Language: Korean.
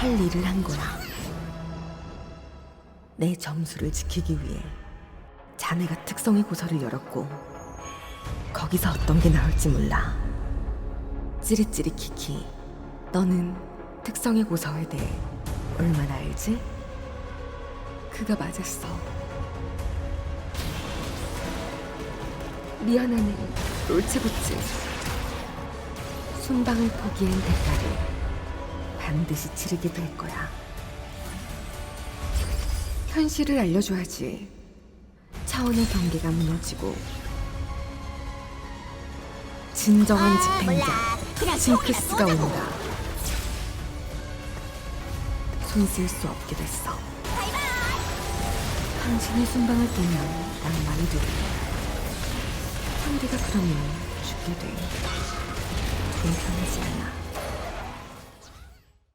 할 일을 한 거야. 내 점수를 지키기 위해 자네가 특성의 고서를 열었고 거기서 어떤 게 나올지 몰라. 찌릿찌릿 키키, 너는 특성의 고서에 대해 얼마나 알지? 그가 맞았어. 미안하네, 롤체부츠. 순방을 포기한 대가를 반드시 치르게 될 거야. 현실을 알려줘야지. 차원의 경계가 무너지고 진정한 집행자 징크스가 온다. 손 쓸 수 없게 됐어. 당신이 순방을 보면 낭만이 되고 상대가 그러면 죽게 돼. 불편하지 않아.